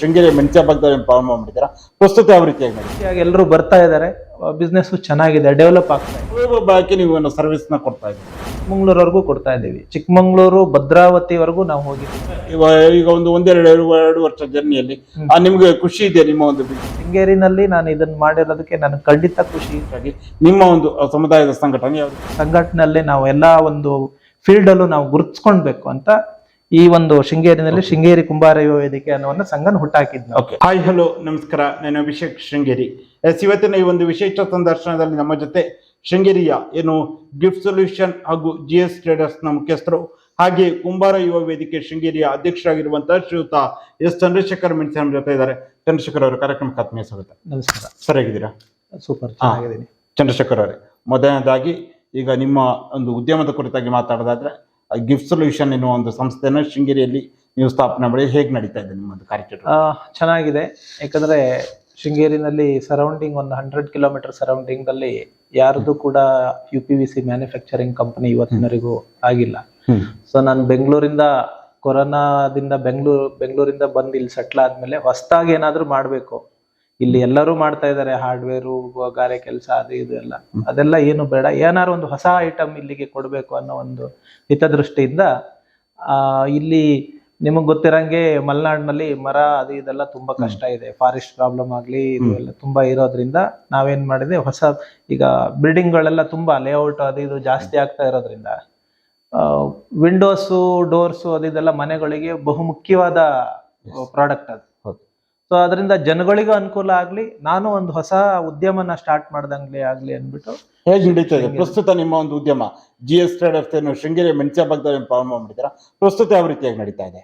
ಶೃಂಗೇರಿ ಮೆಣಸೆ ಭಾಗದಲ್ಲಿ ಪ್ರಾರಂಭ ಮಾಡಿದ್ದೀರಾ? ಪ್ರಸ್ತುತ ಯಾವ ರೀತಿಯಾಗಿ ಮಾಡಿ ಎಲ್ಲರೂ ಬರ್ತಾ ಇದ್ದಾರೆ. ಬಿಸ್ನೆಸ್ ಚೆನ್ನಾಗಿದೆ ಡೆವಲಪ್ ಆಗ್ತಾ ಇದೆ. ಬಾಕಿ ನೀವು ಸರ್ವಿಸ್ನ ಕೊಡ್ತಾ ಇದ್ದೀವಿ ಚಿಕ್ಕಮಂಗ್ಳೂರ್ವರೆಗೂ ಕೊಡ್ತಾ ಇದ್ದೀವಿ. ಚಿಕ್ಕಮಂಗ್ಳೂರು ಭದ್ರಾವತಿವರೆಗೂ ನಾವು ಹೋಗಿದ್ದೀವಿ. ಈಗ ಒಂದು ಒಂದೆರಡು ಎರಡು ಎರಡು ವರ್ಷ ಜರ್ನಿಯಲ್ಲಿ ಆ, ನಿಮ್ಗೆ ಖುಷಿ ಇದೆ ನಿಮ್ಮ ಒಂದು ಶೃಂಗೇರಿನಲ್ಲಿ ನಾನು ಇದನ್ನ ಮಾಡಿರೋದಕ್ಕೆ ನನಗೆ ಖಂಡಿತ ಖುಷಿ. ನಿಮ್ಮ ಒಂದು ಸಮುದಾಯದ ಸಂಘಟನೆ ಸಂಘಟನೆಯಲ್ಲಿ ನಾವು ಎಲ್ಲಾ ಒಂದು ಫೀಲ್ಡ್ ಅಲ್ಲೂ ನಾವು ಗುರುತಿಸ್ಕೊಳ್ಬೇಕು ಅಂತ ಈ ಒಂದು ಶೃಂಗೇರಿನಲ್ಲಿ ಶೃಂಗೇರಿ ಕುಂಬಾರ ಯುವ ವೇದಿಕೆ ಅನ್ನೋ ಸಂಘನ ಹುಟ್ಟಾಕಿದ್ ನಾವು ಓಕೆ ಹಾಯ್ ಹಲೋ ನಮಸ್ಕಾರ. ನಾನು ಅಭಿಷೇಕ್ ಶೃಂಗೇರಿ. ಎಸ್ ಇವತ್ತಿನ ಈ ಒಂದು ವಿಶೇಷ ಸಂದರ್ಶನದಲ್ಲಿ ನಮ್ಮ ಜೊತೆ ಶೃಂಗೇರಿಯ ಏನು ಗಿಫ್ಟ್ ಸೊಲ್ಯೂಷನ್ ಹಾಗೂ ಜಿ ಎಸ್ ಟ್ರೇಡರ್ಸ್ನ ಮುಖ್ಯಸ್ಥರು ಹಾಗೆ ಕುಂಬಾರ ಯುವ ವೇದಿಕೆ ಶೃಂಗೇರಿಯ ಅಧ್ಯಕ್ಷರಾಗಿರುವಂತಹ ಶ್ರೀಯುತ ಎಸ್. ಚಂದ್ರಶೇಖರ್ ನಮ್ಮ ಜೊತೆ ಇದ್ದಾರೆ. ಚಂದ್ರಶೇಖರ್ ಅವರು ಕಾರ್ಯಕ್ರಮಕ್ಕೆ ಆತ್ಮೀಯ ಸ್ವಾಗತ. ನಮಸ್ಕಾರ. ಸರಿಯಾಗಿದ್ದೀರಾ? ಸೂಪರ್ ಚಂದ್ರಶೇಖರ್ ಅವರೇ ಮೊದಲನೇದಾಗಿ ಈಗ ನಿಮ್ಮ ಒಂದು ಉದ್ಯಮದ ಕುರಿತಾಗಿ ಮಾತಾಡೋದಾದ್ರೆ ಗಿಫ್ಟ್ ಸೊಲ್ಯೂಷನ್ ಎನ್ನುವ ಒಂದು ಸಂಸ್ಥೆನ ಶೃಂಗೇರಿಯಲ್ಲಿ ನೀವು ಸ್ಥಾಪನೆ ಮಾಡಿ ಹೇಗೆ ನಡೀತಾ ಇದೆ ನಿಮ್ಮದು ಕಾರ್ಯಚಟುವಟಿಕೆ? ಆ, ಚೆನ್ನಾಗಿದೆ. ಯಾಕಂದ್ರೆ ಶೃಂಗೇರಿನಲ್ಲಿ ಸರೌಂಡಿಂಗ್ ಒಂದು ಹಂಡ್ರೆಡ್ ಕಿಲೋಮೀಟರ್ ಸರೌಂಡಿಂಗ್ ಅಲ್ಲಿ ಯಾರ್ದು ಕೂಡ U P V C manufacturing company ಇವತ್ತಿನವರೆಗೂ ಆಗಿಲ್ಲ. ಸೊ ನಾನು ಬೆಂಗಳೂರಿಂದ ಕೊರೋನಾದಿಂದ ಬೆಂಗಳೂರು ಬೆಂಗಳೂರಿಂದ ಬಂದು ಇಲ್ಲಿ ಸೆಟ್ಲ್ ಆದ್ಮೇಲೆ ಹೊಸದಾಗಿ ಏನಾದರೂ ಮಾಡ್ಬೇಕು. ಇಲ್ಲಿ ಎಲ್ಲರೂ ಮಾಡ್ತಾ ಇದ್ದಾರೆ ಹಾರ್ಡ್ವೇರು ಗಾರೆ ಕೆಲಸ ಅದು ಇದು ಎಲ್ಲ. ಅದೆಲ್ಲ ಏನು ಬೇಡ. ಏನಾರು ಒಂದು ಹೊಸ ಐಟಮ್ ಇಲ್ಲಿಗೆ ಕೊಡಬೇಕು ಅನ್ನೋ ಒಂದು ಹಿತದೃಷ್ಟಿಯಿಂದ ಆ ಇಲ್ಲಿ ನಿಮಗೆ ಗೊತ್ತಿರಂಗೆ ಮಲೆನಾಡಿನಲ್ಲಿ ಮರ ಅದು ಇದೆಲ್ಲ ತುಂಬಾ ಕಷ್ಟ ಇದೆ. ಫಾರೆಸ್ಟ್ ಪ್ರಾಬ್ಲಮ್ ಆಗ್ಲಿ ಇದೆಲ್ಲ ಎಲ್ಲ ತುಂಬಾ ಇರೋದ್ರಿಂದ ನಾವೇನ್ ಮಾಡಿದೆ ಹೊಸ ಈಗ ಬಿಲ್ಡಿಂಗ್ ಗಳೆಲ್ಲ ತುಂಬಾ ಲೇಔಟ್ ಅದು ಇದು ಜಾಸ್ತಿ ಆಗ್ತಾ ಇರೋದ್ರಿಂದ ವಿಂಡೋಸು ಡೋರ್ಸು ಇದೆಲ್ಲ ಮನೆಗಳಿಗೆ ಬಹುಮುಖ್ಯವಾದ ಪ್ರಾಡಕ್ಟ್ ಅದು. ಸೊ ಅದರಿಂದ ಜನಗಳಿಗೂ ಅನುಕೂಲ ಆಗ್ಲಿ ನಾನು ಒಂದು ಹೊಸ ಉದ್ಯಮನ ಸ್ಟಾರ್ಟ್ ಮಾಡ್ದಂಗ್ಲಿ ಆಗ್ಲಿ ಅಂದ್ಬಿಟ್ಟು ಹೇಗೆ ನಡೀತಾ ಇದೆ? ಪ್ರಸ್ತುತ ನಿಮ್ಮ ಒಂದು ಉದ್ಯಮ ಜಿ ಎಸ್ ಟ್ರೇಡ್ ಏನು ಶೃಂಗೇರಿ ಮೆಣಸೆ ಭಾಗದಲ್ಲಿ ಪ್ರಾರಂಭ ಮಾಡಿದ್ದೀರಾ? ಪ್ರಸ್ತುತ ಯಾವ ರೀತಿಯಾಗಿ ನಡೀತಾ ಇದೆ?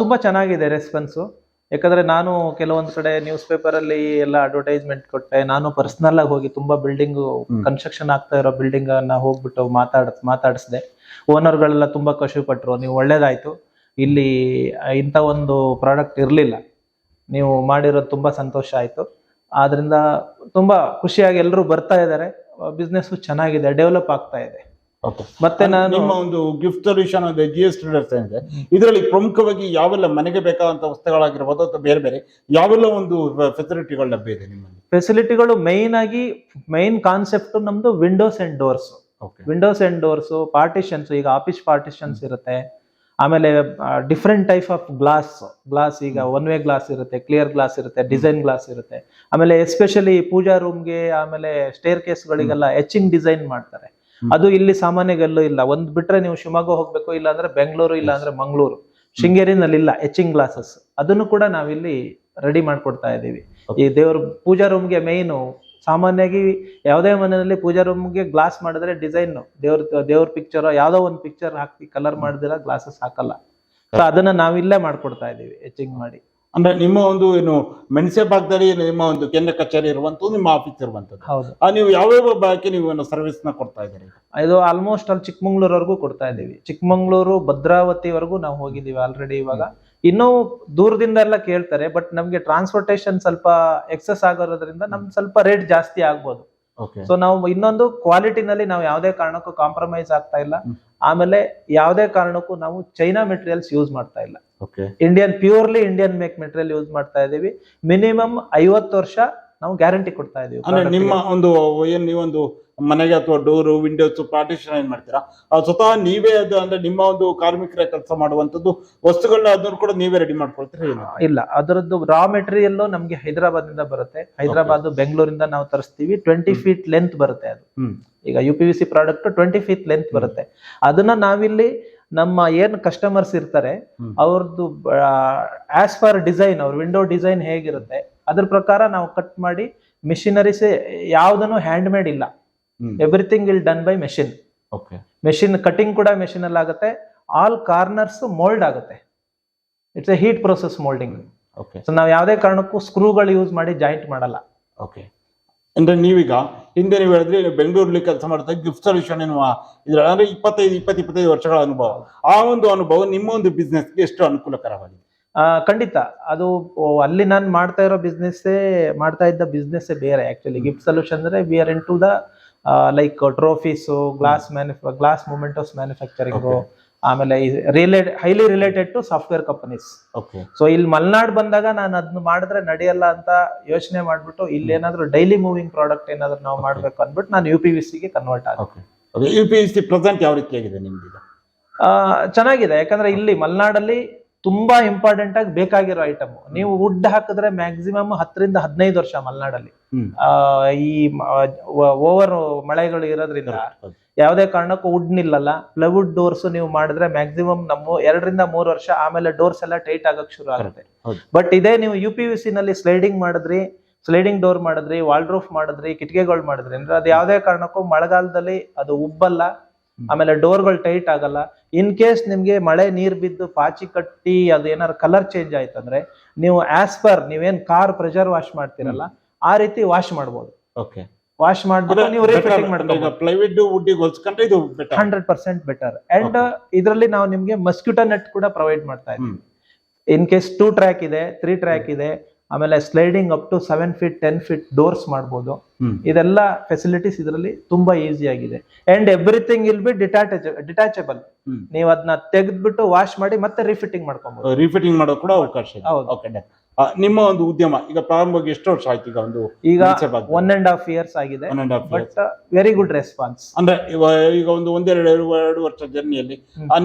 ತುಂಬಾ ಚೆನ್ನಾಗಿದೆ ರೆಸ್ಪಾನ್ಸು ಯಾಕಂದ್ರೆ ನಾನು ಕೆಲವೊಂದು ಕಡೆ ನ್ಯೂಸ್ ಪೇಪರ್ ಅಲ್ಲಿ ಎಲ್ಲ ಅಡ್ವರ್ಟೈಸ್ಮೆಂಟ್ ಕೊಟ್ಟೆ. ನಾನು ಪರ್ಸನಲ್ ಆಗಿ ಹೋಗಿ ತುಂಬಾ ಬಿಲ್ಡಿಂಗ್ ಕನ್ಸ್ಟ್ರಕ್ಷನ್ ಆಗ್ತಾ ಇರೋ ಬಿಲ್ಡಿಂಗ್ ಅನ್ನ ಹೋಗ್ಬಿಟ್ಟು ಮಾತಾಡ್ ಮಾತಾಡಿಸ್ದೆ. ಓನರ್ಗಳೆಲ್ಲ ತುಂಬಾ ಖುಷಿ ಪಟ್ರು ನೀವು ಒಳ್ಳೇದಾಯ್ತು. ಇಲ್ಲಿ ಇಂಥ ಒಂದು ಪ್ರಾಡಕ್ಟ್ ಇರಲಿಲ್ಲ. ನೀವು ಮಾಡಿರೋದು ತುಂಬಾ ಸಂತೋಷ ಆಯ್ತು. ಆದ್ರಿಂದ ತುಂಬಾ ಖುಷಿಯಾಗಿ ಎಲ್ಲರೂ ಬರ್ತಾ ಇದ್ದಾರೆ. ಬಿಸ್ನೆಸ್ ಚೆನ್ನಾಗಿದೆ ಡೆವಲಪ್ ಆಗ್ತಾ ಇದೆ. ಮತ್ತೆ ನಾನು ನಿಮ್ಮ ಒಂದು gift solution G S traders ಏನಿದೆ ಇದರಲ್ಲಿ ಪ್ರಮುಖವಾಗಿ ಯಾವೆಲ್ಲ ಮನೆಗೆ ಬೇಕಾದಂತ ವಸ್ತುಗಳಾಗಿರ್ಬೋದು ಅಥವಾ ಬೇರೆ ಬೇರೆ ಯಾವೆಲ್ಲ ಒಂದು ಫೆಸಿಲಿಟಿಗಳು ಲಭ್ಯ ಇದೆ ನಿಮ್ಮಲ್ಲಿ? ಫೆಸಿಲಿಟಿಗಳು ಮೈನ್ ಆಗಿ ಮೈನ್ ಕಾನ್ಸೆಪ್ಟ್ ನಮ್ದು windows and doors windows and doors partitions ಈಗ ಆಫೀಸ್ ಪಾರ್ಟಿಷನ್ಸ್ ಇರುತ್ತೆ. ಆಮೇಲೆ different type of glass glass ಈಗ ಒನ್ ವೇ ಗ್ಲಾಸ್ ಇರುತ್ತೆ ಕ್ಲಿಯರ್ ಗ್ಲಾಸ್ ಇರುತ್ತೆ ಡಿಸೈನ್ ಗ್ಲಾಸ್ ಇರುತ್ತೆ. ಆಮೇಲೆ ಎಸ್ಪೆಷಲಿ ಪೂಜಾ ರೂಮ್ಗೆ ಆಮೇಲೆ ಸ್ಟೇರ್ ಕೇಸ್ಗಳಿಗೆಲ್ಲ ಎಚಿಂಗ್ ಡಿಸೈನ್ ಮಾಡ್ತಾರೆ. ಅದು ಇಲ್ಲಿ ಸಾಮಾನ್ಯಗೆಲ್ಲೂ ಇಲ್ಲ. ಒಂದ್ ಬಿಟ್ರೆ ನೀವು ಶಿವಮೊಗ್ಗ ಹೋಗ್ಬೇಕು ಇಲ್ಲ ಅಂದ್ರೆ ಬೆಂಗಳೂರು ಇಲ್ಲ ಅಂದ್ರೆ ಮಂಗಳೂರು. ಶೃಂಗೇರಿನಲ್ಲಿ ಇಲ್ಲ ಎಚಿಂಗ್ ಗ್ಲಾಸಸ್ ಅದನ್ನು ಕೂಡ ನಾವಿಲ್ಲಿ ರೆಡಿ ಮಾಡ್ಕೊಡ್ತಾ ಇದ್ದೀವಿ ಈ ದೇವ್ರ ಪೂಜಾ ರೂಮ್ಗೆ ಮೇಯ್ನು ಸಾಮಾನ್ಯವಾಗಿ ಯಾವುದೇ ಮನೆಯಲ್ಲಿ ಪೂಜಾ ರೂಮ್ಗೆ ಗ್ಲಾಸ್ ಮಾಡಿದ್ರೆ ಡಿಸೈನ್ ದೇವ್ರ ದೇವ್ರ ಪಿಕ್ಚರ್ ಯಾವುದೋ ಒಂದು ಪಿಕ್ಚರ್ ಹಾಕಿ ಕಲರ್ ಮಾಡಿದ್ರೆ ಗ್ಲಾಸಸ್ ಹಾಕಲ್ಲ. ಸೊ ಅದನ್ನ ನಾವಿಲ್ಲೇ ಮಾಡ್ಕೊಡ್ತಾ ಇದೀವಿ ಎಚಿಂಗ್ ಮಾಡಿ. ಅಂದ್ರೆ ನಿಮ್ಮ ಒಂದು ಏನು ಮೆಣಸೆ ಭಾಗದಲ್ಲಿ ನಿಮ್ಮ ಒಂದು ಕೇಂದ್ರ ಕಚೇರಿ ಇರುವಂತದ್ದು ನಿಮ್ಮ ಆಫೀಸ್ ಇರುವಂತದ್ದು. ಹೌದು. ಆ ನೀವು ಯಾವ್ಯಾವ ಭಾಗಕ್ಕೆ ನೀವು ಏನು ಸರ್ವಿಸ್ನ ಕೊಡ್ತಾ ಇದ್ದೀರಿ? ಇದು ಆಲ್ಮೋಸ್ಟ್ ಅಲ್ಲಿ ಚಿಕ್ಕಮಂಗ್ಳೂರ್ವರೆಗೂ ಕೊಡ್ತಾ ಇದೀವಿ ಚಿಕ್ಕಮಂಗ್ಳೂರು ಭದ್ರಾವತಿವರೆಗೂ ನಾವು ಹೋಗಿದೀವಿ ಆಲ್ರೆಡಿ ಇವಾಗ. ಇನ್ನೂ ದೂರದಿಂದ ಎಲ್ಲ ಕೇಳ್ತಾರೆ ಬಟ್ ನಮ್ಗೆ ಟ್ರಾನ್ಸ್ಪೋರ್ಟೇಶನ್ ಸ್ವಲ್ಪ ಎಕ್ಸಸ್ ಆಗೋದ್ರಿಂದ ನಮ್ ಸ್ವಲ್ಪ ರೇಟ್ ಜಾಸ್ತಿ ಆಗ್ಬೋದು. ಓಕೆ ಸೊ ನಾವು ಇನ್ನೊಂದು ಕ್ವಾಲಿಟಿನಲ್ಲಿ ನಾವು ಯಾವುದೇ ಕಾರಣಕ್ಕೂ ಕಾಂಪ್ರಮೈಸ್ ಆಗ್ತಾ ಇಲ್ಲ. ಆಮೇಲೆ ಯಾವುದೇ ಕಾರಣಕ್ಕೂ ನಾವು ಚೈನಾ ಮೆಟೀರಿಯಲ್ಸ್ ಯೂಸ್ ಮಾಡ್ತಾ ಇಲ್ಲ. Okay Indian purely Indian make material use ಮಾಡ್ತಾ ಇದೀವಿ. ಮಿನಿಮಮ್ ಐವತ್ತು ವರ್ಷ ನಾವು ಗ್ಯಾರಂಟಿ ಕೊಡ್ತಾ ಇದೀವಿ ಅಂದ್ರೆ ನಿಮ್ಮ. ಒಂದು ಏನ್ ನೀವೊಂದು ಮನೆಗೆ ಅಥವಾ ಡೋರು ವಿಂಡೋಸ್ ಪಾರ್ಟಿಷನ್ ಏನ್ ಮಾಡ್ತೀರಾ? ಸ್ವತಃ ನೀವೇ ಅದು ಅಂದ್ರೆ ನಿಮ್ಮ ಒಂದು ಕಾರ್ಮಿಕರ ಕೆಲಸ ಮಾಡುವಂತದ್ದು ವಸ್ತುಗಳನ್ನ ಅದನ್ನು ಕೂಡ ನೀವೇ ರೆಡಿ ಮಾಡ್ಕೊಳ್ತೀರಾ ಇಲ್ಲ. ಅದರದ್ದು ರಾ ಮೆಟೀರಿಯಲ್ ನಮ್ಗೆ ಹೈದರಾಬಾದ್ ಇಂದ ಬರುತ್ತೆ. ಹೈದರಾಬಾದ್ ಬೆಂಗಳೂರಿಂದ ನಾವು ತರಿಸ್ತೀವಿ. ಟ್ವೆಂಟಿ ಫೀಟ್ ಲೆಂತ್ ಬರುತ್ತೆ ಅದು. ಈಗ U P V C product twenty feet length ಬರುತ್ತೆ. ಅದನ್ನ ನಾವಿಲ್ಲಿ ನಮ್ಮ ಏನ್ ಕಸ್ಟಮರ್ಸ್ ಇರ್ತಾರೆ. ಅವ್ರದ್ದು ಆಸ್ ಪರ್ ಡಿಸೈನ್ ಅವ್ರ ವಿಂಡೋ ಡಿಸೈನ್ ಹೇಗಿರುತ್ತೆ ಅದ್ರ ಪ್ರಕಾರ ನಾವು ಕಟ್ ಮಾಡಿ ಮಿಷಿನರೀಸ್ ಯಾವ್ದನ್ನು ಹ್ಯಾಂಡ್ ಮೇಡ್ ಇಲ್ಲ everything will done by machine okay machine cutting ಕೂಡ ಮೆಷಿನ್ ಅಲ್ಲಿ ಆಗುತ್ತೆ. ಆಲ್ ಕಾರ್ನರ್ಸ್ ಮೋಲ್ಡ್ ಆಗುತ್ತೆ. It's a heat process moulding okay so ನಾವು ಯಾವುದೇ ಕಾರಣಕ್ಕೂ ಸ್ಕ್ರೂಗಳು ಯೂಸ್ ಮಾಡಿ ಜಾಯಿಂಟ್ ಮಾಡಲ್ಲ. ಓಕೆ ಅಂದ್ರೆ ನೀವೀಗ ಹಿಂದೆ ನೀವು ಹೇಳಿದ್ರೆ ಬೆಂಗಳೂರಲ್ಲಿ ಕೆಲಸ ಮಾಡ್ತಾ ಗಿಫ್ಟ್ ಸೊಲ್ಯೂಷನ್ ಎನ್ನುವ ಇದ್ರ ಅಂದ್ರೆ ಇಪ್ಪತ್ತೈದು ಇಪ್ಪತ್ತು ಇಪ್ಪತ್ತೈದು ವರ್ಷಗಳ ಅನುಭವ. ಆ ಒಂದು ಅನುಭವ ನಿಮ್ಮ ಒಂದು ಬಿಸ್ನೆಸ್ಗೆ ಎಷ್ಟು ಅನುಕೂಲಕರವಾಗಿದೆ? ಖಂಡಿತ. ಅದು ಅಲ್ಲಿ ನಾನು ಮಾಡ್ತಾ ಇರೋ ಬಿಸ್ನೆಸ್ಸೇ ಮಾಡ್ತಾ ಇದ್ದ ಬಿಸ್ನೆಸ್ ಬೇರೆ ಆ್ಯಕ್ಚುಲಿ ಗಿಫ್ಟ್ ಸೊಲ್ಯೂಷನ್ ಅಂದ್ರೆ we are into the like trophies glass ಮ್ಯಾನುಫ್ಯಾ glass mementos manufacturing. ಆಮೇಲೆ relate highly related to software companies okay so ಇಲ್ಲಿ ಮಲ್ನಾಡ್ ಬಂದಾಗ ನಾನು ಅದನ್ನ ಮಾಡಿದ್ರೆ ನಡೆಯಲ್ಲ ಅಂತ ಯೋಚನೆ ಮಾಡ್ಬಿಟ್ಟು ಇಲ್ಲಿ ಏನಾದ್ರು ಡೈಲಿ ಮೂವಿಂಗ್ ಪ್ರಾಡಕ್ಟ್ ಏನಾದ್ರು ನಾವು ಮಾಡ್ಬೇಕು ಅಂದ್ಬಿಟ್ಟು ನಾನು ಯು ಪಿ ವಿ ಸಿಗೆ ಕನ್ವರ್ಟ್ ಆಗುತ್ತೆ ಯು ಪಿ ಸಿ ಪ್ರೆಸೆಂಟ್ ಯಾವ ರೀತಿಯಾಗಿದೆ ನಿಮ್ದು ಚೆನ್ನಾಗಿದೆ. ಯಾಕಂದ್ರೆ ಇಲ್ಲಿ ಮಲ್ನಾಡಲ್ಲಿ ತುಂಬಾ ಇಂಪಾರ್ಟೆಂಟ್ ಆಗಿ ಬೇಕಾಗಿರೋ ಐಟಮ್ ನೀವು ವುಡ್ ಹಾಕಿದ್ರೆ ಮ್ಯಾಕ್ಸಿಮಮ್ ಹತ್ತರಿಂದ ಹದಿನೈದು ವರ್ಷ ಮಲೆನಾಡಲ್ಲಿ. ಈ ಓವರ್ ಮಳೆಗಳು ಇರೋದ್ರಿಂದ ಯಾವುದೇ ಕಾರಣಕ್ಕೂ ವುಡ್ ನಿಲ್ಲಲ್ಲ. ಪ್ಲೈವುಡ್ ಡೋರ್ಸ್ ನೀವು ಮಾಡಿದ್ರೆ ಮ್ಯಾಕ್ಸಿಮಮ್ ನಮ್ಮ ಎರಡರಿಂದ ಮೂರು ವರ್ಷ ಆಮೇಲೆ ಡೋರ್ಸ್ ಎಲ್ಲ ಟೈಟ್ ಆಗಕ್ ಶುರು ಆಗುತ್ತೆ. ಬಟ್ ಇದೇ ನೀವು ಯು ಪಿ ವಿ ಸಿ ನಲ್ಲಿ ಸ್ಲೈಡಿಂಗ್ ಮಾಡಿದ್ರಿ ಸ್ಲೈಡಿಂಗ್ ಡೋರ್ ಮಾಡಿದ್ರಿ ವಾಲ್ಡ್ರೂಫ್ ಮಾಡಿದ್ರಿ ಕಿಟಕಿಗಳು ಮಾಡಿದ್ರಿ. ಅಂದ್ರೆ ಅದು ಯಾವುದೇ ಕಾರಣಕ್ಕೂ ಮಳೆಗಾಲದಲ್ಲಿ ಅದು ಉಬ್ಬಲ್ಲ. ಆಮೇಲೆ ಡೋರ್ಗಳು ಟೈಟ್ ಆಗಲ್ಲ. ಇನ್ ಕೇಸ್ ನಿಮ್ಗೆ ಮಳೆ ನೀರ್ ಬಿದ್ದು ಪಾಚಿ ಕಟ್ಟಿ ಅದು ಏನಾದ್ರು ಕಲರ್ ಚೇಂಜ್ ಆಯ್ತು ಅಂದ್ರೆ ನೀವು ಆಸ್ ಪರ್ ನೀವೇನ್ ಕಾರ್ ಪ್ರೆಷರ್ ವಾಶ್ ಮಾಡ್ತೀರಲ್ಲ ಆ ರೀತಿ ವಾಶ್ ಮಾಡ್ಬೋದು. ಓಕೆ ವಾಶ್ ಮಾಡಿದ್ರೆ ನೀವು ರೀಫಿಟಿಂಗ್ ಮಾಡ್ಬೋದು ಪ್ಲೈವುಡ್ ವುಡ್ಡಿಗೆ ಹೋಲ್ಸ್ಕೊಂಡ್ರೆ ಇದು better hundred percent better and ಇದರಲ್ಲಿ ನಾವು ನಿಮ್ಗೆ ಮಸ್ಕ್ಯೂಟೋ ನೆಟ್ ಕೂಡ ಪ್ರೊವೈಡ್ ಮಾಡ್ತಾ ಇದ್ದೀವಿ. ಇನ್ ಕೇಸ್ ಟೂ ಟ್ರ್ಯಾಕ್ ಇದೆ ತ್ರೀ ಟ್ರ್ಯಾಕ್ ಇದೆ ಆಮೇಲೆ sliding up to seven feet ten feet doors ಮಾಡ್ಬೋದು. ಇದೆಲ್ಲ ಫೆಸಿಲಿಟೀಸ್ ಇದರಲ್ಲಿ ತುಂಬಾ ಈಸಿ ಆಗಿದೆ. And everything will be detach detachable hmm. ನೀವು ಅದನ್ನ ತೆಗೆದ್ಬಿಟ್ಟು ವಾಶ್ ಮಾಡಿ ಮತ್ತೆ ರಿಫಿಟ್ಟಿಂಗ್ ಮಾಡ್ಕೊಬಹುದು ರಿಫಿಟ್ಟಿಂಗ್ ಮಾಡೋ ಕೂಡ ಅವಕಾಶ ಇದೆ. ಹೌದು. ಓಕೆ ನಿಮ್ಮ ಒಂದು ಉದ್ಯಮ ಈಗ ಪ್ರಾರಂಭವಾಗಿ ಎಷ್ಟು ವರ್ಷ ಆಯ್ತು ಈಗ ಒಂದು ಈಗ? ಒನ್ ಅಂಡ್ ಹಾಫ್ ಇಯರ್ಸ್ ಆಗಿದೆ. One and half but very good response ಅಂದ್ರೆ ಈಗ ಒಂದು ಒಂದೆರಡು ಎರಡು ವರ್ಷ ಜರ್ನಿಯಲ್ಲಿ.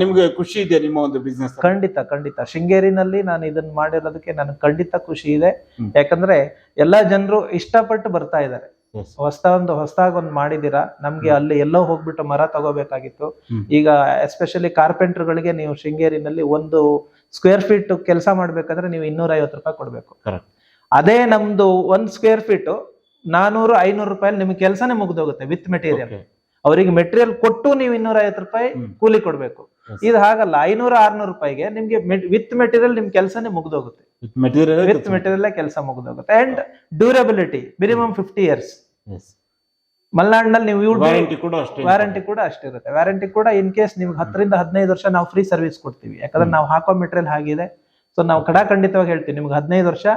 ನಿಮ್ಗೆ ಖುಷಿ ಇದೆ ನಿಮ್ಮ ಒಂದು ಬಿಸ್ನೆಸ್ ಖಂಡಿತ ಖಂಡಿತ. ಶೃಂಗೇರಿನಲ್ಲಿ ನಾನು ಇದನ್ನ ಮಾಡಿರೋದಕ್ಕೆ ನನಗೆ ಖಂಡಿತ ಖುಷಿ ಇದೆ. ಯಾಕಂದ್ರೆ ಎಲ್ಲಾ ಜನರು ಇಷ್ಟಪಟ್ಟು ಬರ್ತಾ ಇದ್ದಾರೆ. ಹೊಸ ಒಂದು ಹೊಸದಾಗಿ ಒಂದು ಮಾಡಿದೀರಾ ನಮ್ಗೆ ಅಲ್ಲಿ ಎಲ್ಲೋ ಹೋಗ್ಬಿಟ್ಟು ಮರ ತಗೋಬೇಕಾಗಿತ್ತು. ಈಗ ಎಸ್ಪೆಷಲಿ ಕಾರ್ಪೆಂಟರ್ ಗಳಿಗೆ ನೀವು ಶೃಂಗೇರಿನಲ್ಲಿ ಒಂದು ಸ್ಕ್ವೇರ್ ಫೀಟ್ ಕೆಲಸ ಮಾಡ್ಬೇಕಂದ್ರೆ ನೀವು ಇನ್ನೂರ ಐವತ್ತು ರೂಪಾಯಿ ಕೊಡ್ಬೇಕು. ಅದೇ ನಮ್ದು ಒಂದ್ ಸ್ಕ್ವೇರ್ ಫೀಟ್ ನಾನೂರು ಐನೂರು ರೂಪಾಯಿ ನಿಮ್ಗೆ ಕೆಲಸನೇ ಮುಗ್ದೋಗುತ್ತೆ ವಿತ್ ಮೆಟೀರಿಯಲ್ ಅವರಿಗೆ ಮೆಟೀರಿಯಲ್ ಕೊಟ್ಟು ನೀವು ಇನ್ನೂರ ಐವತ್ತು ರೂಪಾಯಿ ಕೂಲಿ ಕೊಡ್ಬೇಕು. ಇದು ಹಾಗಲ್ಲ ಐನೂರ ಆರ್ನೂರು ರೂಪಾಯಿಗೆ ನಿಮ್ಗೆ ವಿತ್ ಮೆಟೀರಿಯಲ್ ನಿಮ್ ಕೆಲಸನೇ ಮುಗ್ದೋಗುತ್ತೆ. ವಿತ್ ಮೆಟೀರಿಯಲ್ ಕೆಲಸ ಮುಗ್ದೋಗುತ್ತೆ. And durability minimum fifty years ಮಲ್ನಾಡ್ನಲ್ಲಿ ನೀವು ವಾರಂಟಿ ಕೂಡ ಅಷ್ಟೇ ವ್ಯಾರಂಟಿ ಕೂಡ ಅಷ್ಟಿರುತ್ತೆ ವ್ಯಾರಂಟಿ ಕೂಡ ಇನ್ ಕೇಸ್ ನಿಮ್ಗೆ ಹತ್ತರಿಂದ ಹದಿನೈದು ವರ್ಷ ನಾವು ಫ್ರೀ ಸರ್ವಿಸ್ ಕೊಡ್ತೀವಿ. ಯಾಕಂದ್ರೆ ನಾವು ಹಾಕೋ ಮೆಟೀರಿಯಲ್ ಆಗಿದೆ ಸೊ ನಾವು ಕಡಾಖಂಡಿತವಾಗಿ ಹೇಳ್ತೀವಿ ನಿಮ್ಗೆ ಹದಿನೈದು ವರ್ಷ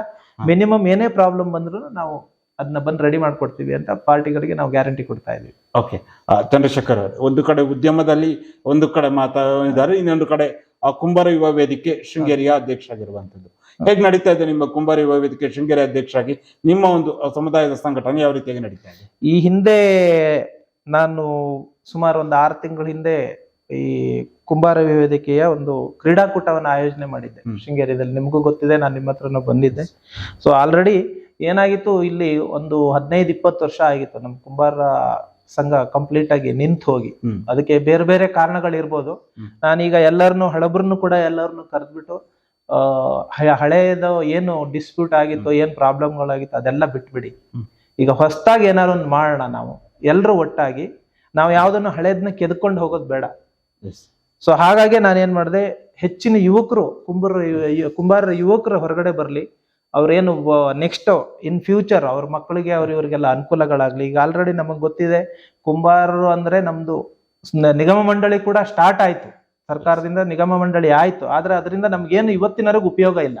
ಮಿನಿಮಮ್ ಏನೇ ಪ್ರಾಬ್ಲಮ್ ಬಂದ್ರು ನಾವು ಅದನ್ನ ಬಂದು ರೆಡಿ ಮಾಡ್ಕೊಡ್ತೀವಿ ಅಂತ ಪಾರ್ಟಿಗಳಿಗೆ ನಾವು ಗ್ಯಾರಂಟಿ ಕೊಡ್ತಾ ಇದ್ದೀವಿ. ಓಕೆ ಚಂದ್ರಶೇಖರ್ ಅವರು ಒಂದು ಕಡೆ ಉದ್ಯಮದಲ್ಲಿ ಒಂದು ಕಡೆ ಮಾತಾಡಿದ್ದಾರೆ ಇನ್ನೊಂದು ಕಡೆ ಆ ಕುಂಬಾರ ಯುವ ವೇದಿಕೆ ಶೃಂಗೇರಿಯ ಅಧ್ಯಕ್ಷ ಆಗಿರುವಂತದ್ದು ಹೇಗೆ ನಡೀತಾ ಇದೆ ನಿಮ್ಮ ಕುಂಬಾರ ಯುವ ವೇದಿಕೆ ಶೃಂಗೇರಿ ಅಧ್ಯಕ್ಷ ಆಗಿ ನಿಮ್ಮ ಒಂದು ಸಮುದಾಯದ ಸಂಘಟನೆ ಯಾವ ರೀತಿಯಾಗಿ ನಡೀತಾ ಇದೆ? ಈ ಹಿಂದೆ ನಾನು ಸುಮಾರು ಒಂದು ಆರು ತಿಂಗಳ ಹಿಂದೆ ಈ ಕುಂಬಾರ ವೇದಿಕೆಯ ಒಂದು ಕ್ರೀಡಾಕೂಟವನ್ನು ಆಯೋಜನೆ ಮಾಡಿದ್ದೆ. ಶೃಂಗೇರಿಯಲ್ಲಿ. ನಿಮಗೂ ಗೊತ್ತಿದೆ ನಾನು ನಿಮ್ಮ ಹತ್ರನೂ ಬಂದಿದ್ದೆ. ಸೊ ಆಲ್ರೆಡಿ ಏನಾಗಿತ್ತು? ಇಲ್ಲಿ ಒಂದು ಹದಿನೈದು ಇಪ್ಪತ್ತು ವರ್ಷ ಆಗಿತ್ತು. ನಮ್ಮ ಕುಂಬಾರ ಸಂಘ ಕಂಪ್ಲೀಟ್ ಆಗಿ ನಿಂತು ಹೋಗಿ. ಅದಕ್ಕೆ ಬೇರೆ ಬೇರೆ ಕಾರಣಗಳಿರ್ಬೋದು. ನಾನೀಗ ಎಲ್ಲರನ್ನು ಹಳಬ್ರನ್ನು ಕೂಡ ಎಲ್ಲರನ್ನು ಕರೆದ್ಬಿಟ್ಟು ಹಳೆಯದ ಏನು ಡಿಸ್ಪ್ಯೂಟ್ ಆಗಿತ್ತು ಏನ್ ಪ್ರಾಬ್ಲಮ್ಗಳಾಗಿತ್ತು ಅದೆಲ್ಲ ಬಿಟ್ಬಿಡಿ. ಈಗ ಹೊಸದಾಗಿ ಏನಾರು ಒಂದು ಮಾಡೋಣ ನಾವು. ಎಲ್ಲರೂ ಒಟ್ಟಾಗಿ ನಾವು ಯಾವ್ದನ್ನು ಹಳೇದನ್ನ ಕೆದ್ಕೊಂಡು ಹೋಗೋದು ಬೇಡ. ಸೊ ಹಾಗಾಗಿ ನಾನು ಏನ್ ಮಾಡಿದೆ ಹೆಚ್ಚಿನ ಯುವಕರು ಕುಂಬಾರ ಯು- ಕುಂಬಾರ ಯುವಕರು ಹೊರಗಡೆ ಬರಲಿ. ಅವ್ರೇನು ನೆಕ್ಸ್ಟ್ ಇನ್ ಫ್ಯೂಚರ್ ಅವ್ರ ಮಕ್ಕಳಿಗೆ ಅವ್ರ ಇವರಿಗೆಲ್ಲ ಅನುಕೂಲಗಳಾಗ್ಲಿ. ಈಗ ಆಲ್ರೆಡಿ ನಮಗೆ ಗೊತ್ತಿದೆ, ಕುಂಬಾರರು ಅಂದ್ರೆ ನಮ್ದು ನಿಗಮ ಮಂಡಳಿ ಕೂಡ ಸ್ಟಾರ್ಟ್ ಆಯ್ತು. ಸರ್ಕಾರದಿಂದ ನಿಗಮ ಮಂಡಳಿ ಆಯ್ತು. ಆದ್ರೆ ಅದರಿಂದ ನಮ್ಗೇನು ಇವತ್ತಿನವರೆಗೂ ಉಪಯೋಗ ಇಲ್ಲ.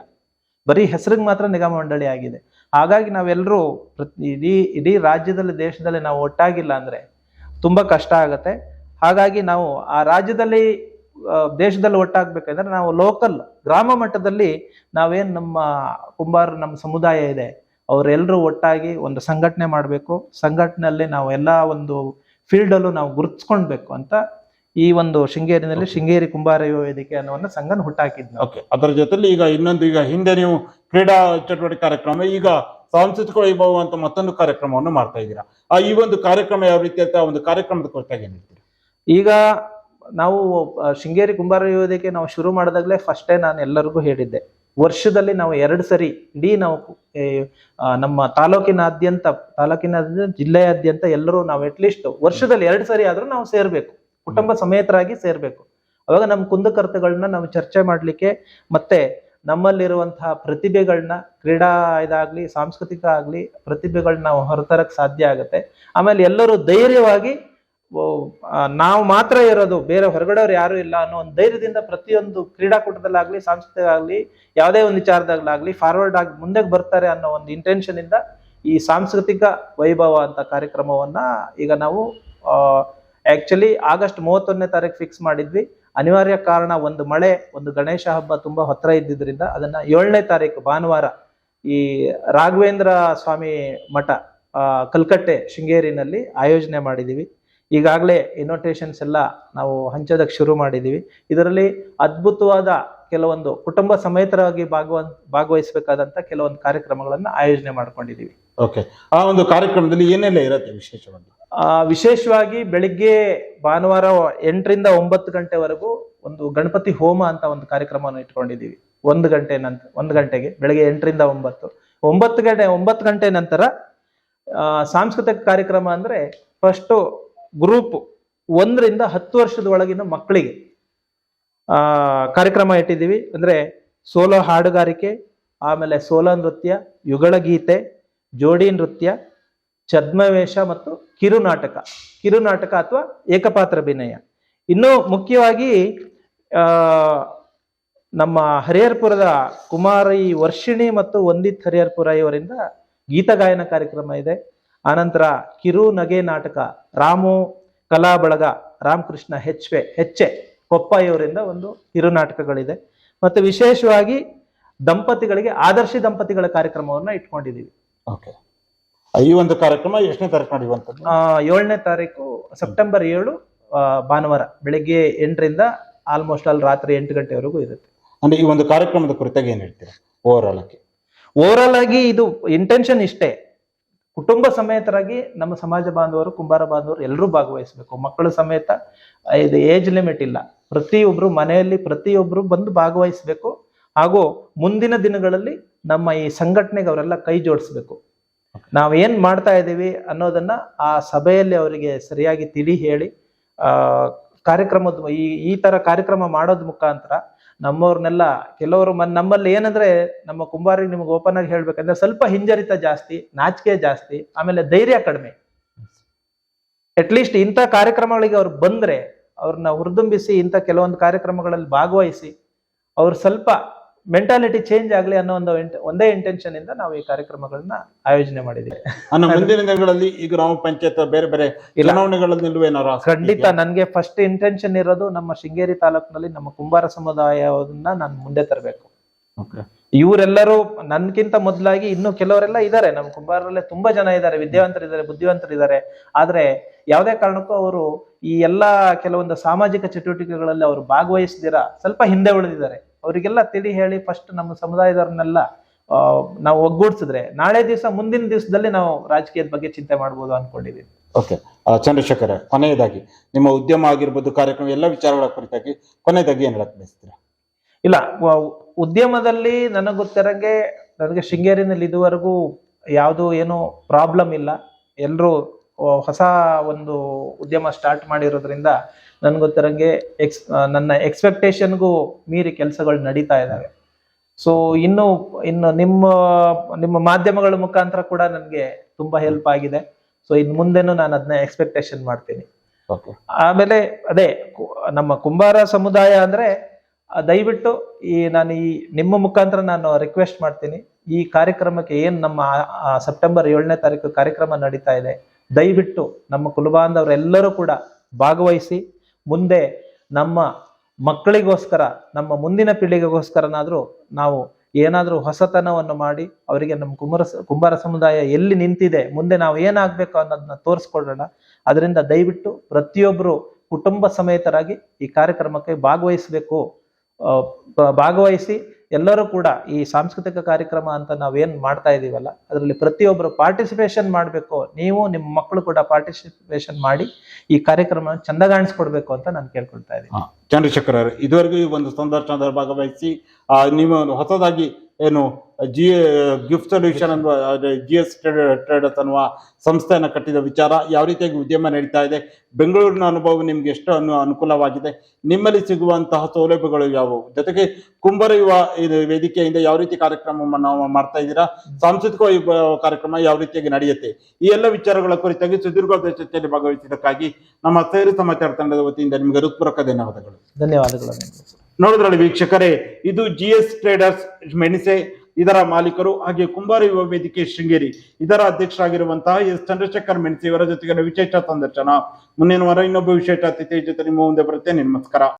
ಬರೀ ಹೆಸರಿಗೆ ಮಾತ್ರ ನಿಗಮ ಮಂಡಳಿ ಆಗಿದೆ. ಹಾಗಾಗಿ ನಾವೆಲ್ಲರೂ ಪ್ರತಿ, ಇಡೀ ಇಡೀ ರಾಜ್ಯದಲ್ಲಿ, ದೇಶದಲ್ಲಿ ನಾವು ಒಟ್ಟಾಗಿಲ್ಲ ಅಂದ್ರೆ ತುಂಬಾ ಕಷ್ಟ ಆಗುತ್ತೆ. ಹಾಗಾಗಿ ನಾವು ಆ ರಾಜ್ಯದಲ್ಲಿ ದೇಶದಲ್ಲಿ ಒಟ್ಟಾಗಬೇಕಂದ್ರೆ ನಾವು ಲೋಕಲ್ ಗ್ರಾಮ ಮಟ್ಟದಲ್ಲಿ ನಾವೇನು ನಮ್ಮ ಕುಂಬಾರ ನಮ್ಮ ಸಮುದಾಯ ಇದೆ ಅವರೆಲ್ಲರೂ ಒಟ್ಟಾಗಿ ಒಂದು ಸಂಘಟನೆ ಮಾಡಬೇಕು. ಸಂಘಟನೆಯಲ್ಲಿ ನಾವು ಎಲ್ಲ ಒಂದು ಫೀಲ್ಡಲ್ಲೂ ನಾವು ಗುರುತಿಸ್ಕೊಳ್ಬೇಕು ಅಂತ ಈ ಒಂದು ಶೃಂಗೇರಿನಲ್ಲಿ ಶೃಂಗೇರಿ ಕುಂಬಾರ ಯುವ ವೇದಿಕೆ ಅನ್ನೋ ಸಂಘನ ಹುಟ್ಟಾಕಿದ್ವಿ ಓಕೆ ಅದರ ಜೊತೆಲಿ ಈಗ ಇನ್ನೊಂದು ಈಗ ಹಿಂದೆ ನೀವು ಕ್ರೀಡಾ ಚಟುವಟಿಕೆ ಕಾರ್ಯಕ್ರಮ ಈಗ ಸಾಂಸ್ಕೃತಿಕ ವೈಭವ ಅಂತ ಮತ್ತೊಂದು ಕಾರ್ಯಕ್ರಮವನ್ನು ಮಾಡ್ತಾ ಇದ್ದೀರಾ. ಆ ಈ ಒಂದು ಕಾರ್ಯಕ್ರಮ ಯಾವ ರೀತಿ ಅಂತ ಒಂದು ಕಾರ್ಯಕ್ರಮದ ಕುರಿತಾಗಿ ಏನಿರ್ತೀರಾ ಈಗ ನಾವು ಶೃಂಗೇರಿ ಕುಂಬಾರ ನಾವು ಶುರು ಮಾಡಿದಾಗಲೇ ಫಸ್ಟೇ ನಾನು ಎಲ್ಲರಿಗೂ ಹೇಳಿದ್ದೆ. ವರ್ಷದಲ್ಲಿ ನಾವು ಎರಡು ಸರಿ ಇಡೀ ನಾವು ನಮ್ಮ ತಾಲೂಕಿನಾದ್ಯಂತ ತಾಲೂಕಿನಾದ್ಯಂತ, ಜಿಲ್ಲೆಯಾದ್ಯಂತ ಎಲ್ಲರೂ ನಾವು ಅಟ್ಲೀಸ್ಟ್ ವರ್ಷದಲ್ಲಿ ಎರಡು ಸರಿ ಆದರೂ ನಾವು ಸೇರಬೇಕು. ಕುಟುಂಬ ಸಮೇತರಾಗಿ ಸೇರಬೇಕು. ಅವಾಗ ನಮ್ಮ ಕುಂದುಕರ್ತಗಳನ್ನ ನಾವು ಚರ್ಚೆ ಮಾಡಲಿಕ್ಕೆ ಮತ್ತೆ ನಮ್ಮಲ್ಲಿರುವಂತಹ ಪ್ರತಿಭೆಗಳನ್ನ ಕ್ರೀಡಾ ಇದಾಗಲಿ, ಸಾಂಸ್ಕೃತಿಕ ಆಗಲಿ ಪ್ರತಿಭೆಗಳನ್ನ ನಾವು ಹೊರತರಕ್ಕೆ ಸಾಧ್ಯ ಆಗುತ್ತೆ. ಆಮೇಲೆ ಎಲ್ಲರೂ ಧೈರ್ಯವಾಗಿ ನಾವು ಮಾತ್ರ ಇರೋದು, ಬೇರೆ ಹೊರಗಡೆಯವ್ರು ಯಾರು ಇಲ್ಲ ಅನ್ನೋ ಒಂದು ಧೈರ್ಯದಿಂದ ಪ್ರತಿಯೊಂದು ಕ್ರೀಡಾಕೂಟದಲ್ಲಾಗ್ಲಿ ಸಾಂಸ್ಕೃತಿಕ ಆಗ್ಲಿ ಯಾವುದೇ ಒಂದು ವಿಚಾರದಾಗ್ಲಾಗ್ಲಿ ಫಾರ್ವರ್ಡ್ ಆಗಿ ಮುಂದೆ ಬರ್ತಾರೆ ಅನ್ನೋ ಒಂದು ಇಂಟೆನ್ಷನ್ ಇಂದ ಈ ಸಾಂಸ್ಕೃತಿಕ ವೈಭವ ಅಂತ ಕಾರ್ಯಕ್ರಮವನ್ನ ಈಗ ನಾವು ಆಕ್ಚುಲಿ ಆಗಸ್ಟ್ ಮೂವತ್ತೊಂದನೇ ತಾರೀಕು ಫಿಕ್ಸ್ ಮಾಡಿದ್ವಿ. ಅನಿವಾರ್ಯ ಕಾರಣ ಒಂದು ಮಳೆ, ಒಂದು ಗಣೇಶ ಹಬ್ಬ ತುಂಬಾ ಹತ್ರ ಇದ್ದಿದ್ರಿಂದ ಅದನ್ನ ಏಳನೇ ತಾರೀಕು ಭಾನುವಾರ ಈ ರಾಘವೇಂದ್ರ ಸ್ವಾಮಿ ಮಠ ಕಲ್ಕಟ್ಟೆ, ಶೃಂಗೇರಿನಲ್ಲಿ ಆಯೋಜನೆ ಮಾಡಿದೀವಿ. ಈಗಾಗಲೇ ಇನ್ವಿಟೇಷನ್ಸ್ ಎಲ್ಲ ನಾವು ಹಂಚೋದಕ್ಕೆ ಶುರು ಮಾಡಿದ್ದೀವಿ. ಇದರಲ್ಲಿ ಅದ್ಭುತವಾದ ಕೆಲವೊಂದು ಕುಟುಂಬ ಸಮೇತರಾಗಿ ಭಾಗವ ಭಾಗವಹಿಸಬೇಕಾದಂತ ಕೆಲವೊಂದು ಕಾರ್ಯಕ್ರಮಗಳನ್ನು ಆಯೋಜನೆ ಮಾಡ್ಕೊಂಡಿದ್ದೀವಿ. ಓಕೆ ಆ ಒಂದು ಕಾರ್ಯಕ್ರಮದಲ್ಲಿ ಏನೆಲ್ಲ ಇರುತ್ತೆ ವಿಶೇಷವಾಗಿ? ವಿಶೇಷವಾಗಿ ಬೆಳಿಗ್ಗೆ ಭಾನುವಾರ ಎಂಟರಿಂದ ಒಂಬತ್ತು ಗಂಟೆವರೆಗೂ ಒಂದು ಗಣಪತಿ ಹೋಮ ಅಂತ ಒಂದು ಕಾರ್ಯಕ್ರಮವನ್ನು ಇಟ್ಕೊಂಡಿದ್ದೀವಿ. ಒಂದು ಗಂಟೆ ನಂತರ ಒಂದು ಗಂಟೆಗೆ ಬೆಳಿಗ್ಗೆ ಎಂಟರಿಂದ ಒಂಬತ್ತು. ಒಂಬತ್ತು ಗಂಟೆ ಒಂಬತ್ತು ಗಂಟೆ ನಂತರ ಸಾಂಸ್ಕೃತಿಕ ಕಾರ್ಯಕ್ರಮ ಅಂದ್ರೆ ಫಸ್ಟ್ ಗ್ರೂಪ್ ಒಂದರಿಂದ ಹತ್ತು ವರ್ಷದ ಒಳಗಿನ ಮಕ್ಕಳಿಗೆ ಕಾರ್ಯಕ್ರಮ ಇಟ್ಟಿದ್ದೀವಿ. ಅಂದರೆ ಸೋಲೋ ಹಾಡುಗಾರಿಕೆ, ಆಮೇಲೆ ಸೋಲೋ ನೃತ್ಯ, ಯುಗಳ ಗೀತೆ, ಜೋಡಿ ನೃತ್ಯ, ಛದ್ಮವೇಷ ಮತ್ತು ಕಿರುನಾಟಕ ಕಿರುನಾಟಕ ಅಥವಾ ಏಕಪಾತ್ರ ಅಭಿನಯ. ಇನ್ನು ಮುಖ್ಯವಾಗಿ ನಮ್ಮ ಹರಿಹರ್ಪುರದ ಕುಮಾರಿ ವರ್ಷಿಣಿ ಮತ್ತು ವಂದಿತ್ ಹರಿಹರ್ಪುರ ಇವರಿಂದ ಗೀತ ಗಾಯನ ಕಾರ್ಯಕ್ರಮ ಇದೆ. ಆನಂತರ ಕಿರು ನಗೆ ನಾಟಕ ರಾಮು ಕಲಾ ಬಳಗ ರಾಮಕೃಷ್ಣ ಹೆಚ್ವೆ ಹೆಚ್ಚೆ ಕೊಪ್ಪ ಇವರಿಂದ ಒಂದು ಕಿರು ನಾಟಕಗಳಿದೆ. ಮತ್ತು ವಿಶೇಷವಾಗಿ ದಂಪತಿಗಳಿಗೆ ಆದರ್ಶಿ ದಂಪತಿಗಳ ಕಾರ್ಯಕ್ರಮವನ್ನ ಇಟ್ಕೊಂಡಿದ್ದೀವಿ ಓಕೆ. ಈ ಒಂದು ಕಾರ್ಯಕ್ರಮ ಎಷ್ಟನೇ ತಾರೀಕು ನಡೆಯುವಂಥದ್ದು ಏಳನೇ ತಾರೀಕು ಸೆಪ್ಟೆಂಬರ್ ಏಳು ಭಾನುವಾರ ಬೆಳಿಗ್ಗೆ ಎಂಟರಿಂದ ಆಲ್ಮೋಸ್ಟ್ ಅಲ್ಲಿ ರಾತ್ರಿ ಎಂಟು ಗಂಟೆವರೆಗೂ ಇರುತ್ತೆ. ಅಂದ್ರೆ ಈ ಒಂದು ಕಾರ್ಯಕ್ರಮದ ಕುರಿತಾಗಿ ಏನ್ ಹೇಳ್ತೀರಾ? ಓವರ್ ಆಲ್ ಆಗಿ. ಓವರಾಲ್ ಆಗಿ ಇದು ಇಂಟೆನ್ಷನ್ ಇಷ್ಟೇ. ಕುಟುಂಬ ಸಮೇತರಾಗಿ ನಮ್ಮ ಸಮಾಜ ಬಾಂಧವರು ಕುಂಬಾರ ಬಾಂಧವರು ಎಲ್ಲರೂ ಭಾಗವಹಿಸಬೇಕು. ಮಕ್ಕಳು ಸಮೇತ ಇದು ಏಜ್ ಲಿಮಿಟ್ ಇಲ್ಲ. ಪ್ರತಿಯೊಬ್ಬರು ಮನೆಯಲ್ಲಿ ಪ್ರತಿಯೊಬ್ಬರು ಬಂದು ಭಾಗವಹಿಸಬೇಕು. ಹಾಗೂ ಮುಂದಿನ ದಿನಗಳಲ್ಲಿ ನಮ್ಮ ಈ ಸಂಘಟನೆಗೆ ಅವರೆಲ್ಲ ಕೈ ಜೋಡಿಸ್ಬೇಕು. ನಾವು ಏನ್ ಮಾಡ್ತಾ ಇದ್ದೀವಿ ಅನ್ನೋದನ್ನ ಆ ಸಭೆಯಲ್ಲಿ ಅವರಿಗೆ ಸರಿಯಾಗಿ ತಿಳಿ ಹೇಳಿ ಆ ಕಾರ್ಯಕ್ರಮದ ಈ ಈ ತರ ಕಾರ್ಯಕ್ರಮ ಮಾಡೋದ್ ಮುಖಾಂತರ ನಮ್ಮವ್ರನ್ನೆಲ್ಲ, ಕೆಲವರು ಮನ್ ನಮ್ಮಲ್ಲಿ ಏನಂದ್ರೆ, ನಮ್ಮ ಕುಂಬಾರಿಗೆ ನಿಮ್ಗೆ ಓಪನ್ ಆಗಿ ಹೇಳ್ಬೇಕಂದ್ರೆ ಸ್ವಲ್ಪ ಹಿಂಜರಿತ ಜಾಸ್ತಿ, ನಾಚಿಕೆ ಜಾಸ್ತಿ, ಆಮೇಲೆ ಧೈರ್ಯ ಕಡಿಮೆ. ಅಟ್ಲೀಸ್ಟ್ ಇಂಥ ಕಾರ್ಯಕ್ರಮಗಳಿಗೆ ಅವ್ರು ಬಂದ್ರೆ, ಅವ್ರನ್ನ ಹುರಿದುಂಬಿಸಿ ಇಂಥ ಕೆಲವೊಂದು ಕಾರ್ಯಕ್ರಮಗಳಲ್ಲಿ ಭಾಗವಹಿಸಿ, ಅವ್ರು ಸ್ವಲ್ಪ ಮೆಂಟಾಲಿಟಿ ಚೇಂಜ್ ಆಗಲಿ ಅನ್ನೋ ಒಂದು ಒಂದೇ ಇಂಟೆನ್ಷನ್ ಇಂದ ನಾವು ಈ ಕಾರ್ಯಕ್ರಮಗಳನ್ನ ಆಯೋಜನೆ ಮಾಡಿದ್ದೀವಿ. ಮುಂದಿನ ದಿನಗಳಲ್ಲಿ ಈ ಗ್ರಾಮ ಪಂಚಾಯತ್ ಬೇರೆ ಬೇರೆ. ಚುನಾವಣೆಗಳಲ್ಲಿ ಖಂಡಿತ ನನಗೆ ಫಸ್ಟ್ ಇಂಟೆನ್ಷನ್ ಇರೋದು ನಮ್ಮ ಶೃಂಗೇರಿ ತಾಲೂಕಿನಲ್ಲಿ ನಮ್ಮ ಕುಂಬಾರ ಸಮುದಾಯವನ್ನ ನಾನು ಮುಂದೆ ತರಬೇಕು. ಇವರೆಲ್ಲರೂ ನನ್ಗಿಂತ ಮೊದಲಾಗಿ ಇನ್ನು ಕೆಲವರೆಲ್ಲ ಇದ್ದಾರೆ ನಮ್ಮ ಕುಂಬಾರರಲ್ಲೇ ತುಂಬಾ ಜನ ಇದ್ದಾರೆ ವಿದ್ಯಾವಂತರಿದ್ದಾರೆ ಬುದ್ಧಿವಂತರಿದ್ದಾರೆ ಆದ್ರೆ ಯಾವುದೇ ಕಾರಣಕ್ಕೂ ಅವರು ಈ ಎಲ್ಲಾ ಕೆಲವೊಂದು ಸಾಮಾಜಿಕ ಚಟುವಟಿಕೆಗಳಲ್ಲಿ ಅವರು ಭಾಗವಹಿಸದಿರ ಸ್ವಲ್ಪ ಹಿಂದೆ ಉಳಿದಿದ್ದಾರೆ. ಅವರಿಗೆಲ್ಲ ತಿಳಿ ಹೇಳಿ ಫಸ್ಟ್ ನಮ್ಮ ಸಮುದಾಯದವ್ರನ್ನೆಲ್ಲ ನಾವು ಒಗ್ಗೂಡಿಸಿದ್ರೆ ನಾಳೆ ದಿವಸ ಮುಂದಿನ ದಿವಸದಲ್ಲಿ ನಾವು ರಾಜಕೀಯದ ಬಗ್ಗೆ ಚಿಂತೆ ಮಾಡ್ಬೋದು ಅನ್ಕೊಂಡಿದೀವಿ. ಓಕೆ ಚಂದ್ರಶೇಖರ ಕೊನೆಯದಾಗಿ ನಿಮ್ಮ ಉದ್ಯಮ ಆಗಿರ್ಬೋದು ಕಾರ್ಯಕ್ರಮ ಎಲ್ಲ ವಿಚಾರಗಳ ಕುರಿತಾಗಿ ಕೊನೆಯದಾಗಿ ಏನು ಹೇಳಕ್ ಬಯಸ್ತೀರಾ? ಇಲ್ಲ ಉದ್ಯಮದಲ್ಲಿ ನನಗೆ ಗೊತ್ತಿರಂಗೆ ನನಗೆ ಶೃಂಗೇರಿನಲ್ಲಿ ಇದುವರೆಗೂ ಯಾವುದು ಏನು ಪ್ರಾಬ್ಲಮ್ ಇಲ್ಲ. ಎಲ್ಲರೂ ಹೊಸ ಒಂದು ಉದ್ಯಮ ಸ್ಟಾರ್ಟ್ ಮಾಡಿರೋದ್ರಿಂದ ನನ್ಗೆ ಗೊತ್ತಿರಂಗೆ ಎಕ್ಸ್ ನನ್ನ ಎಕ್ಸ್ಪೆಕ್ಟೇಷನ್ಗೂ ಮೀರಿ ಕೆಲಸಗಳು ನಡೀತಾ ಇದ್ದಾವೆ ಸೊ ಇನ್ನು ಇನ್ನು ನಿಮ್ಮ ನಿಮ್ಮ ಮಾಧ್ಯಮಗಳ ಮುಖಾಂತರ ಕೂಡ ನನಗೆ ತುಂಬಾ ಹೆಲ್ಪ್ ಆಗಿದೆ. ಸೊ ಇನ್ ಮುಂದೆನೂ ನಾನು ಅದನ್ನ ಎಕ್ಸ್ಪೆಕ್ಟೇಷನ್ ಮಾಡ್ತೀನಿ. ಓಕೆ ಆಮೇಲೆ ಅದೇ ನಮ್ಮ ಕುಂಬಾರ ಸಮುದಾಯ ಅಂದ್ರೆ ದಯವಿಟ್ಟು ಈ ನಾನು ಈ ನಿಮ್ಮ ಮುಖಾಂತರ ನಾನು ರಿಕ್ವೆಸ್ಟ್ ಮಾಡ್ತೀನಿ. ಈ ಕಾರ್ಯಕ್ರಮಕ್ಕೆ ಏನ್ ನಮ್ಮ ಸೆಪ್ಟೆಂಬರ್ ಏಳನೇ ತಾರೀಕು ಕಾರ್ಯಕ್ರಮ ನಡೀತಾ ಇದೆ ದಯವಿಟ್ಟು ನಮ್ಮ ಕುಲಬಾಂಧವರೆಲ್ಲರೂ ಕೂಡ ಭಾಗವಹಿಸಿ, ಮುಂದೆ ನಮ್ಮ ಮಕ್ಕಳಿಗೋಸ್ಕರ, ನಮ್ಮ ಮುಂದಿನ ಪೀಳಿಗೆಗೋಸ್ಕರನಾದರೂ ನಾವು ಏನಾದರೂ ಹೊಸತನವನ್ನು ಮಾಡಿ, ಅವರಿಗೆ ನಮ್ಮ ಕುಂಬಾರ ಸ- ಕುಂಬಾರ ಸಮುದಾಯ ಎಲ್ಲಿ ನಿಂತಿದೆ, ಮುಂದೆ ನಾವು ಏನಾಗಬೇಕು ಅನ್ನೋದನ್ನ ತೋರಿಸ್ಕೊಳ್ಳೋಣ ಅದರಿಂದ ದಯವಿಟ್ಟು ಪ್ರತಿಯೊಬ್ಬರು ಕುಟುಂಬ ಸಮೇತರಾಗಿ ಈ ಕಾರ್ಯಕ್ರಮಕ್ಕೆ ಭಾಗವಹಿಸಬೇಕು. ಭಾಗವಹಿಸಿ ಎಲ್ಲರೂ ಕೂಡ ಈ ಸಾಂಸ್ಕೃತಿಕ ಕಾರ್ಯಕ್ರಮ ಅಂತ ನಾವೇನ್ ಮಾಡ್ತಾ ಇದೀವಲ್ಲ, ಅದರಲ್ಲಿ ಪ್ರತಿಯೊಬ್ಬರು ಪಾರ್ಟಿಸಿಪೇಷನ್ ಮಾಡಬೇಕು. ನೀವು ನಿಮ್ಮ ಮಕ್ಕಳು ಕೂಡ ಪಾರ್ಟಿಸಿಪೇಷನ್ ಮಾಡಿ ಈ ಕಾರ್ಯಕ್ರಮ ಚಂದಗಾಣಿಸ್ಕೊಡ್ಬೇಕು ಅಂತ ನಾನು ಕೇಳ್ಕೊಳ್ತಾ ಇದ್ದೀನಿ ಚಂದ್ರಶೇಖರ್ ಇದುವರೆಗೂ ಈ ಒಂದು ಸಂದರ್ಶನದಲ್ಲಿ ಭಾಗವಹಿಸಿ ನೀವು ಹೊಸದಾಗಿ ಏನು, ಜಿ ಗಿಫ್ಟ್ ಸೊಲ್ಯೂಷನ್ ಅನ್ನುವ ಜಿ ಎಸ್ ಟ್ರೇಡರ್ಸ್ ಅನ್ನುವ ಸಂಸ್ಥೆಯನ್ನು ಕಟ್ಟಿದ ವಿಚಾರ ಯಾವ ರೀತಿಯಾಗಿ ಉದ್ಯಮ ನಡೀತಾ ಇದೆ, ಬೆಂಗಳೂರಿನ ಅನುಭವ ನಿಮ್ಗೆ ಎಷ್ಟು ಅನು ಅನುಕೂಲವಾಗಿದೆ, ನಿಮ್ಮಲ್ಲಿ ಸಿಗುವಂತಹ ಸೌಲಭ್ಯಗಳು ಯಾವುವು, ಜೊತೆಗೆ ಕುಂಬರ ಯುವ ಇದು ವೇದಿಕೆಯಿಂದ ಯಾವ ರೀತಿ ಕಾರ್ಯಕ್ರಮವನ್ನು ನಾವು ಮಾಡ್ತಾ ಇದ್ದೀರಾ, ಸಾಂಸ್ಕೃತಿಕ ಕಾರ್ಯಕ್ರಮ ಯಾವ ರೀತಿಯಾಗಿ ನಡೆಯುತ್ತೆ, ಈ ಎಲ್ಲ ವಿಚಾರಗಳ ಕುರಿತಾಗಿ ಸುದೀರ್ಘ ಚರ್ಚೆಯಲ್ಲಿ ಭಾಗವಹಿಸಿದ್ದಕ್ಕಾಗಿ ನಮ್ಮ ಸೇರಿ ಸಮಾಚಾರ ತಂಡದ ವತಿಯಿಂದ ನಿಮಗೆ ಹೃತ್ಪೂರ್ವಕ ಧನ್ಯವಾದಗಳು ಧನ್ಯವಾದಗಳು. ನೋಡಿದ್ರಲ್ಲಿ ವೀಕ್ಷಕರೇ, ಇದು ಜಿ ಎಸ್ ಟ್ರೇಡರ್ಸ್ ಮೆಣಸೆ ಇದರ ಮಾಲೀಕರು ಹಾಗೆ ಕುಂಬಾರ ಯುವ ವೇದಿಕೆ ಶೃಂಗೇರಿ. ಇದರ ಅಧ್ಯಕ್ಷರಾಗಿರುವಂತಹ ಎಸ್. ಚಂದ್ರಶೇಖರ್ ಮೆಣಸಿ ಇವರ ಜೊತೆಗೆ ವಿಶೇಷ ಸಂದರ್ಶನ. ಮುಂದಿನ ವಾರ ಇನ್ನೊಬ್ಬ ವಿಶೇಷ ಅತಿಥಿ ಜೊತೆ ನಿಮ್ಮ ಮುಂದೆ ಬರುತ್ತೆ ನಮಸ್ಕಾರ.